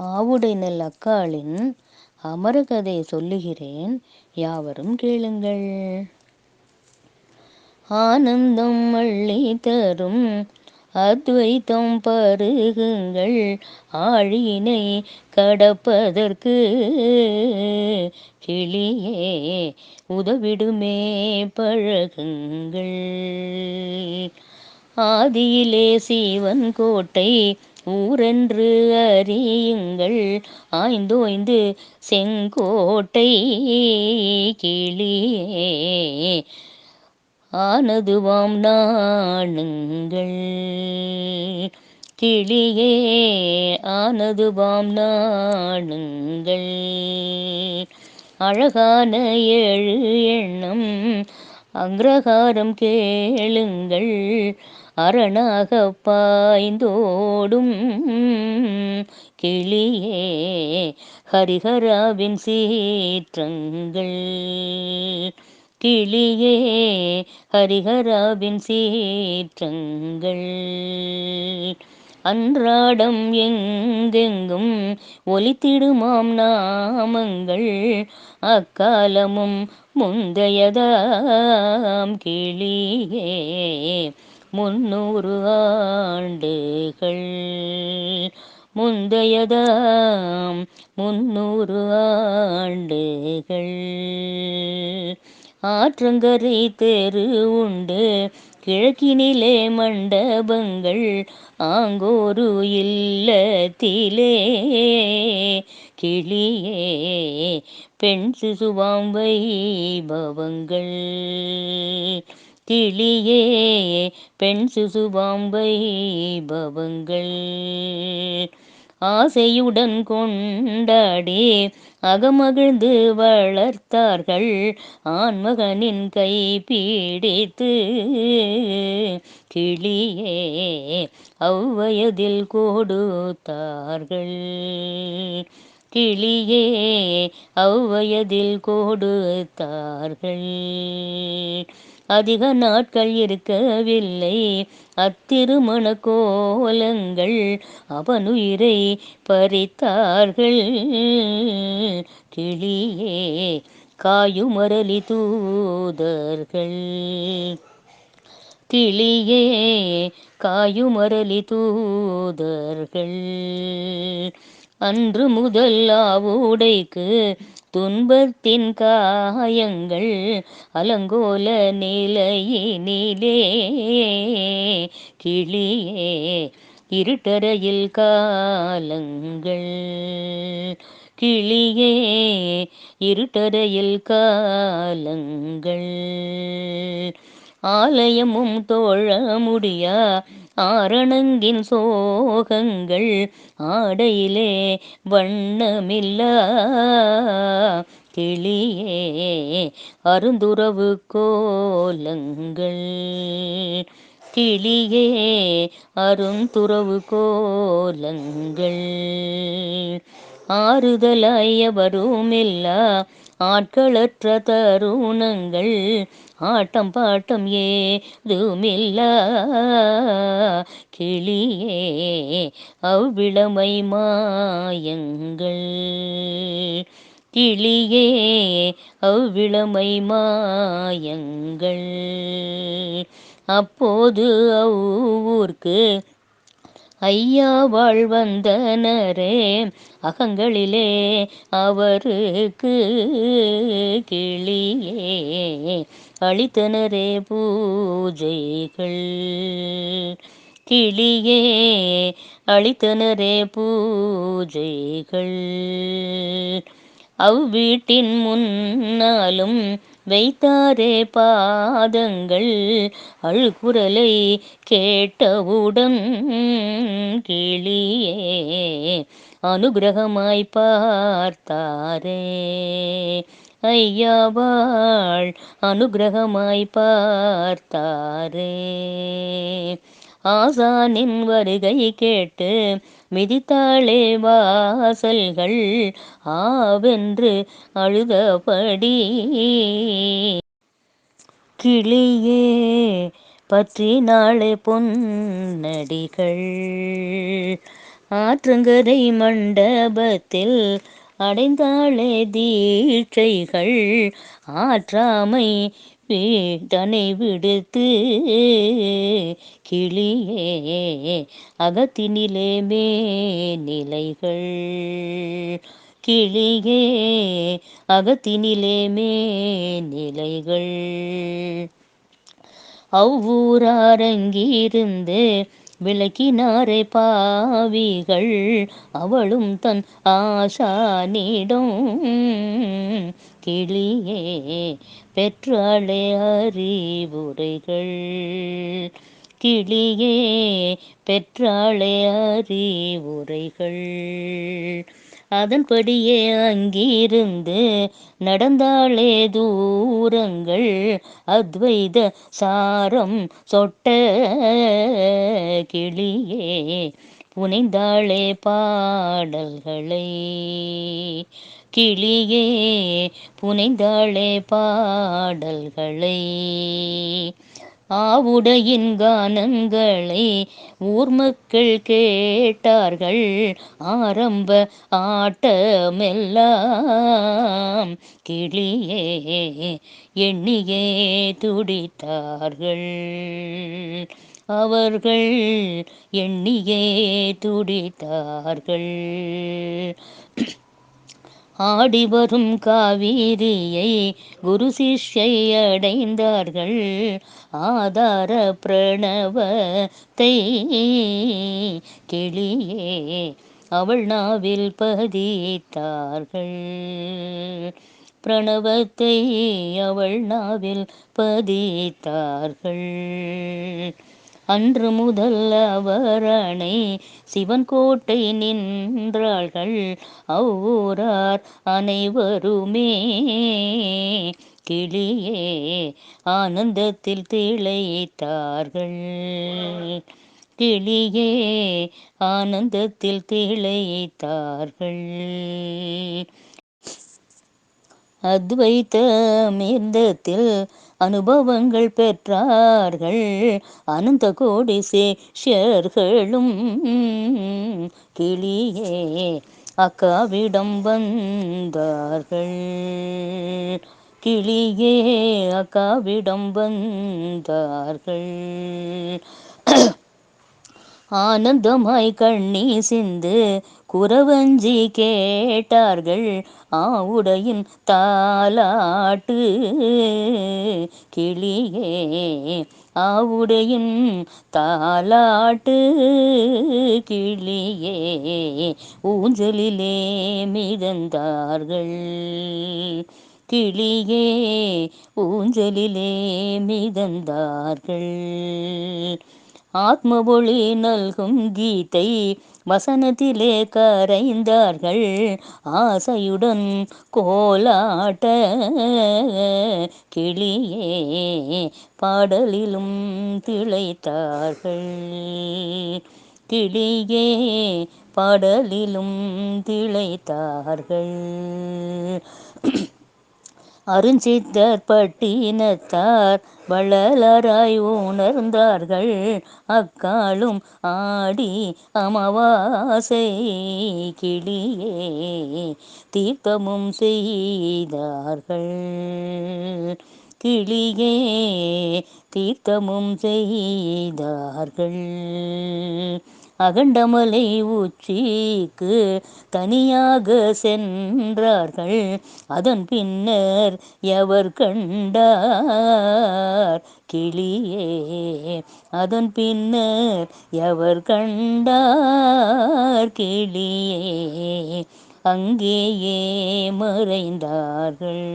ஆவுடை நெல் அக்காளின் அமரகதை சொல்லுகிறேன். யாவரும் கேளுங்கள். ஆனந்தம் அள்ளி தரும் அத்வைத்தம் பருகுங்கள். ஆழியினை கடப்பதற்கு கிளியே உதவிடுமே பழகுங்கள். ஆதியிலே சீவன் கோட்டை ஊரென்று அறியுங்கள். ஆய்ந்தோய்ந்து செங்கோட்டை கிளியே ஆனதுவாம் நாணுங்கள். கிளியே ஆனதுவாம் நாணுங்கள். அழகான ஏழு எண்ணம் அக்ரகாரம் கேளுங்கள். அரணாக பாய்ந்தோடும் கிளியே ஹரிஹராவின் சீற்றங்கள். கிளியே ஹரிஹராவின் சீற்றங்கள். அன்றாடம் எங்கெங்கும் ஒலித்திடுமாம் நாமங்கள் அக்காலமும் முந்தையதாம். கிளியே முன்னூறு ஆண்டுகள். முந்தையதாம் முன்னூறு ஆண்டுகள். ஆற்றங்கரை தெரு உண்டு கிழக்கினிலே மண்டபங்கள் ஆங்கோரு இல்லத்திலே. கிளியே பெண் சிசுவாம் வைபவங்கள். கிளியே பெண் சிசுவாம் பவங்கள். ஆசையுடன் கொண்டாடி அகமகிழ்ந்து வளர்த்தார்கள். ஆண்மகனின் கை பீடித்து கிளியே அவ்வயதில் கொடுத்தார்கள். கிளியே அவ்வயதில் கொடுத்தார்கள். அதிக நாட்கள் இருக்கவில்லை. அத்திருமண கோலங்கள் அவனுயிரை பறித்தார்கள். கிளியே காயுமரளி தூதர்கள். கிளியே காயுமரளி தூதர்கள். அன்று முதல் ஆவுடைக்கு துன்பத்தின் காயங்கள் அலங்கோல நிலையினிலே கிளியே இருட்டறையில் காலங்கள். கிளியே இருட்டறையில் காலங்கள். ஆலயமும் தோழ முடியா? ஆரணங்கின் சோகங்கள் ஆடையிலே வண்ணமில்லா. கிளியே அருந்துறவு கோலங்கள். கிளியே அருந்துறவு கோலங்கள். ஆறுதலாய ஆறுதலாயவருமில்லா ஆட்களற்ற தருணங்கள் ஆட்டம் பாட்டம் ஏதுமில்லா. கிளியே அவ்விளமை மாயங்கள் கிளியே அவ்விளமை மாயங்கள் அப்போது அவ்வூர்க்கு ஐயா வாழ்வந்தனரே அகங்களிலே அவருக்கு கிளியே. அளித்தனரே பூஜைகள் கிளியே. அளித்தனரே பூஜைகள் அவ்வீட்டின் முன்னாலும் வைத்தாரே பாதங்கள். அழுகுரலை கேட்டவுடன் கிளியே அனுகிரகமாய் பார்த்தாரே. ஐயாவாள் அனுகிரகமாய் பார்த்தாரே. ஆசானின் வருகை கேட்டு மிதித்தாளே வாசல்கள் ஆவென்று அழுதபடி கிளியே பற்றி நாளே பொன்னடிகள். ஆற்றங்கரை மண்டபத்தில் அடைந்தாளே தீட்சைகள். ஆற்றாமை வேதனை விடுத்து கிளியே அகத்தினிலே மேநிலைகள் கிளியே அகத்தினிலே மேநிலைகள் அவ்வூரங்கிருந்து விளக்கினாரே பாவிகள் அவளும் தன் ஆசானிடம் கிளியே பெற்றாளே அறிவுரைகள். கிளியே பெற்றாளே அறிவுரைகள். அதன்படியே அங்கிருந்து நடந்தாளே தூரங்கள். அத்வைத சாரம் சொட்ட கிளியே புனைந்தாளே பாடல்களை. கிளியே புனைந்தாளே பாடல்களை. ஆவுடையின் கானங்களை ஊர் மக்கள் கேட்டார்கள் ஆரம்ப ஆட்டமெல்லாம் கிளியே எண்ணியே துடித்தார்கள். அவர்கள் எண்ணியே துடித்தார்கள். ஆடி வரும் காவிரியை குரு சிஷ்யை அடைந்தார்கள். ஆதார பிரணவத்தை கிளியே அவள் நாவில் பதித்தார்கள். பிரணவத்தை அவள் நாவில் பதித்தார்கள். அன்று முதல் அவரணை சிவன் கோட்டை நின்றார்கள் அவ்வூரார் அனைவருமே கிளியே ஆனந்தத்தில் திளைத்தார்கள். கிளியே ஆனந்தத்தில் திளைத்தார்கள். அத்வைத்தமிர்ந்தத்தில் அனுபவங்கள் பெற்றார்கள். அனந்த கோடி சேஷர்களும் கிளியே அக்காவிடம் வந்தார்கள். கிளியே அக்காவிடம் வந்தார்கள். ஆனந்தமாய் கண்ணி சிந்து குறவஞ்சி கேட்டார்கள் ஆவுடையின் தாலாட்டு கிளியே ஆவுடையின் தாலாட்டு கிளியே ஊஞ்சலிலே மிதந்தார்கள். கிளியே ஊஞ்சலிலே மிதந்தார்கள். ஆத்ம ஒளி நல்கும் கீதை வசனத்திலே கரைந்தார்கள். ஆசையுடன் கோலாட்ட கிளியே பாடலிலும் திளைத்தார்கள். கிளியே பாடலிலும் திளைத்தார்கள். அருஞ்சித்தர் பட்டினத்தார் வள்ளலராய் உணர்ந்தார்கள். அக்காலும் ஆடி அமாவாசை கிளியே தீர்த்தமும் செய்தார்கள். கிளியே தீர்த்தமும் செய்தார்கள். அகண்டமலை உச்சிக்கு தனியாக சென்றார்கள். அதன் பின்னர் எவர் கண்டார்? கிளியே அதன் பின்னர் எவர் கண்டார்? கிளியே அங்கேயே மறைந்தார்கள்.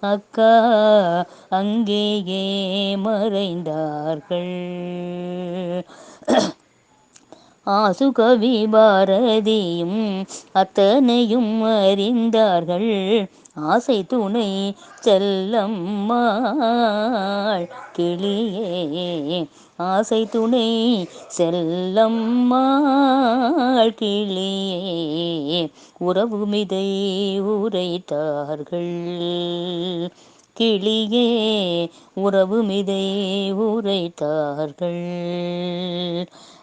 அக்கா அங்கேயே மறைந்தார்கள். ஆசுகவி பாரதியும் அத்தனையும் அறிந்தார்கள். ஆசை துணை செல்லம்மாள் கிளியே ஆசை துணை செல்லம்மாள் கிளியே உறவு மிதை உரைத்தார்கள். கிளியே உறவு மிதை உரைத்தார்கள்.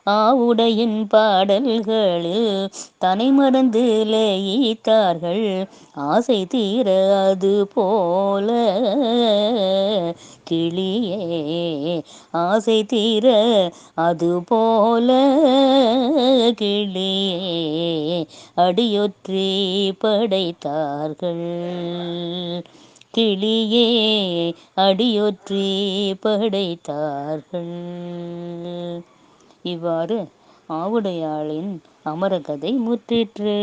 ஆவுடையின் பாடல்களில் தனை மறந்து லயித்தார்கள். ஆசை தீர அது போல கிளியே ஆசை தீர அது போல கிளியே அடியொற்றி படைத்தார்கள். கிளியே அடியொற்றி படைத்தார்கள். இவ்வாறு ஆவுடையாளின் அமரகதை முற்றிற்று.